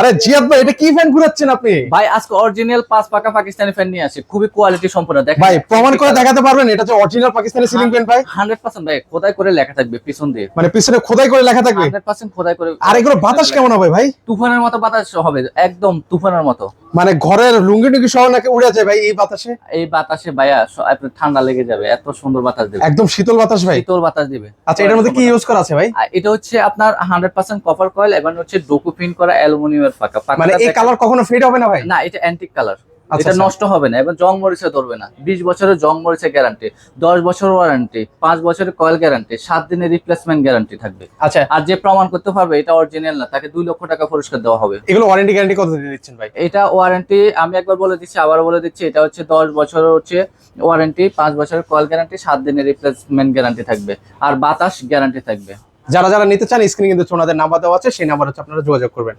আরে জিয়াদ ভাই এটা কি ফ্যান ঘুরাচ্ছেন আপনি? ভাই আজকে অরিজিনাল পাঁচ পাকা পাকিস্তানি ফ্যান নিয়ে আসে। খুবই কোয়ালিটি সম্পূর্ণ দেখেন ভাই প্রমাণ করে দেখাতে পারবেন এটা যে অরিজিনাল পাকিস্তানি সিলিং ফ্যান ভাই। হান্ড্রেড পার্সেন্ট ভাই খোদাই করে লেখা থাকবে পিছন দিয়ে। মানে পিছনে খোদাই করে লেখা থাকবে। হান্ড্রেড পার্সেন্ট খোদাই করে আর এগুলো বাতাস কেমন হবে ভাই? তুফানের মতো বাতাস হবে একদম তুফানের মতো। মানে ঘরের লুঙ্গি টুঙ্গি সহ নাকি উড়ে যায় ভাই এই বাতাসে? এই বাতাসে ভাইয়া আপনার ঠান্ডা লেগে যাবে এত সুন্দর বাতাস দেবে। একদম শীতল বাতাস ভাই। শীতল বাতাস দিবে। আচ্ছা এটার মধ্যে কি ইউজ করা আছে ভাই? এটা হচ্ছে আপনার হান্ড্রেড পার্সেন্ট কপার কয়েল এবং হচ্ছে ডোকু প্রিন্ট করা অ্যালুমিনিয়ামের পাকা মানে এই কালার কখনো ফেড হবে না ভাই? না এটা অ্যান্টিক কালার এটা আচ্ছা। নষ্ট হবে না এবং জং মরিচে ধরবে না। বিশ বছরের জং মরিচে গ্যারান্টি দশ বছর ওয়ারেন্টি পাঁচ বছরের কয়েল গ্যারান্টি সাত দিনের রিপ্লেসমেন্ট গ্যারান্টি থাকবে। আচ্ছা। আর যে প্রমাণ করতে পারবে এটা অরিজিনাল না তাকে দুই লক্ষ টাকা পুরস্কার দেওয়া হবে। এগুলো ওয়ারেন্টি গ্যারান্টি কত দিয়ে দিচ্ছেন ভাই? এটা ওয়ারেন্টি আমি একবার বলে দিচ্ছি আবার বলে দিচ্ছি এটা হচ্ছে দশ বছর হচ্ছে ওয়ারেন্টি পাঁচ বছরের কয়েল গ্যারান্টি সাত দিনের রিপ্লেসমেন্ট গ্যারান্টি থাকবে আর বাতাস গ্যারান্টি থাকবে। যারা যারা নিতে চান স্ক্রিনে কিন্তু ওনাদের নাম্বার দেওয়া আছে সেই নাম্বার হচ্ছে আপনারা যোগাযোগ করবেন।